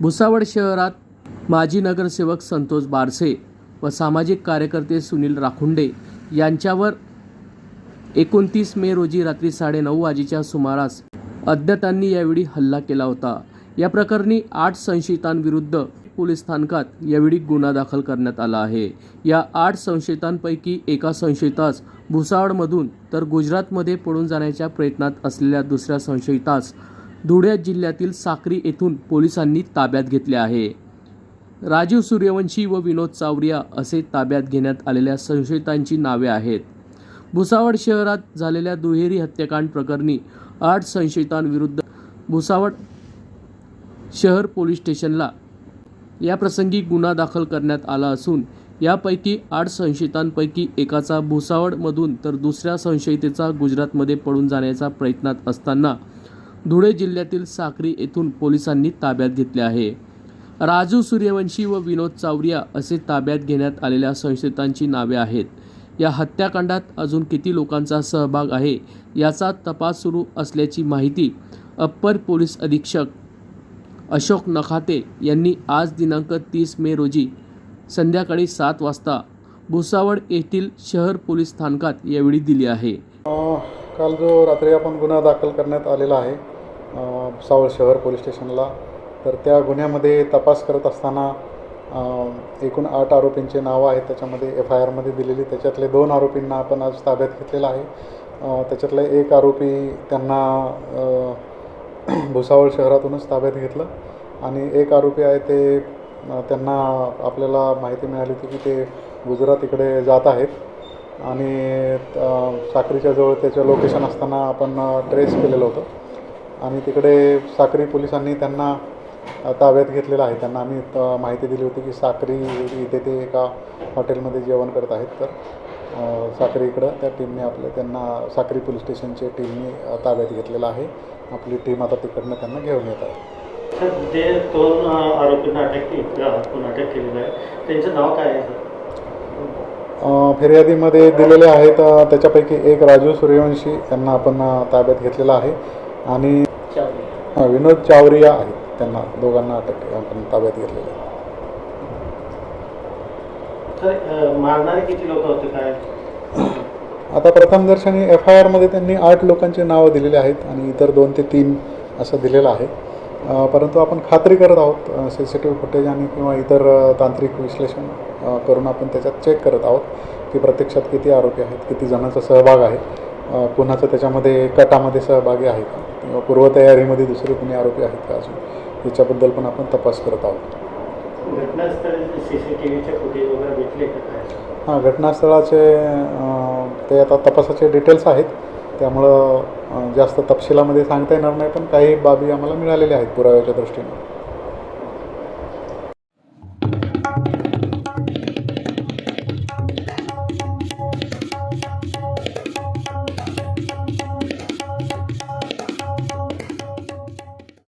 भुसावळ शहरात माजी नगरसेवक संतोष बारसे व सामाजिक कार्यकर्ते सुनील राखुंडे यांच्यावर एकोणतीस मे रोजी रात्री साडेनऊ वाजेच्या सुमारास अज्ञातांनी यावेळी हल्ला केला होता. या प्रकरणी आठ संशयितांविरुद्ध पोलीस स्थानकात यावेळी गुन्हा दाखल करण्यात आला आहे. या आठ संशयितांपैकी एका संशयितास भुसावळमधून तर गुजरातमध्ये पळून जाण्याच्या प्रयत्नात असलेल्या दुसऱ्या संशयितास धुळे जिल्ह्यातील साक्री येथून पोलिसांनी ताब्यात घेतले आहे. राजीव सूर्यवंशी व विनोद चावरिया असे ताब्यात घेण्यात आलेल्या संशयितांची नावे आहेत. भुसावळ शहरात झालेल्या दुहेरी हत्याकांड प्रकरणी आठ संशयितांविरुद्ध भुसावळ शहर पोलीस स्टेशनला याप्रसंगी गुन्हा दाखल करण्यात आला असून यापैकी आठ संशयितांपैकी एकाचा भुसावळमधून तर दुसऱ्या संशयितेचा गुजरातमध्ये पळून जाण्याचा प्रयत्नात असताना धुळे जिल्ह्यातील साक्री येथून पोलिसांनी ताब्यात घेतले आहे. राजू सूर्यवंशी व विनोद चावरिया असे ताब्यात घेण्यात आलेल्या संशयितांची नावे आहेत. या हत्याकांडात अजून किती लोकांचा सहभाग आहे याचा तपास सुरू असल्याची माहिती अप्पर पोलीस अधीक्षक अशोक नखाते यांनी आज दिनांक तीस मे रोजी संध्याकाळी सात वाजता भुसावळ येथील शहर पोलीस स्थानकात यावेळी दिली आहे. काल जो रात्री आपण गुन्हा दाखल करण्यात आलेला आहे सावळ शहर पोलीस स्टेशनला. तर त्या गुन्ह्यामध्ये तपास करत असताना एकूण आठ आरोपींचे नावं आहेत. त्याच्यामध्ये एफ आय आरमध्ये दिलेली त्याच्यातले दोन आरोपींना आपण आज ताब्यात घेतलेला आहे. त्याच्यातले एक आरोपी त्यांना भुसावळ शहरातूनच ताब्यात घेतलं. आणि एक आरोपी आहे ते त्यांना आपल्याला माहिती मिळाली होती की ते गुजरात इकडे जात आहेत. आणि साखरीच्या जवळ त्याचं लोकेशन असताना आपण ट्रेस केलेलं होतं. आणि तिकडे साक्री पोलिसांनी त्यांना ताब्यात घेतलेलं आहे. त्यांना आम्ही माहिती दिली होती की साक्री इथे ते एका हॉटेलमध्ये जेवण करत आहेत. तर साक्री इकडं त्या टीमने आपल्या त्यांना साक्री पोलीस स्टेशनच्या टीमने ताब्यात घेतलेलं आहे. आपली टीम आता तिकडनं त्यांना घेऊन येत आहे. सर जे दोन अ, आरोपींना अटक केली ग्राहकून अटक केलेलं आहे त्यांचं नाव काय आहे सर? अ, फिर्यादीमध्ये दिलेले आहेत त्याच्यापैकी एक राजू सूर्यवंशी यांना आपण ताब्यात घेतलेला आहे. आणि विनोद चावरिया आहेत. त्यांना दोघांना अटक आपण ताब्यात घेतलेलं आहे. आता प्रथमदर्शनी एफ आय आरमध्ये त्यांनी आठ लोकांची नावं दिलेली आहेत आणि इतर दोन ते तीन असं दिलेलं आहे. परंतु आपण खात्री करत आहोत C C T V footage आणि किंवा इतर तांत्रिक विश्लेषण करून आपण त्याच्यात चेक करत आहोत की प्रत्यक्षात किती आरोपी आहेत किती जणांचा सहभाग आहे. कुणाचं त्याच्यामध्ये कटामध्ये सहभागी आहे का? किंवा पूर्वतयारीमध्ये दुसरे कुणी आरोपी आहेत का अजून? याच्याबद्दल पण आपण तपास करत आहोत. हां घटनास्थळाचे ते आता तपासाचे डिटेल्स आहेत. त्यामुळं जास्त तपशिलामध्ये सांगता येणार नाही पण काही बाबी आम्हाला मिळालेल्या आहेत पुराव्याच्या दृष्टीने.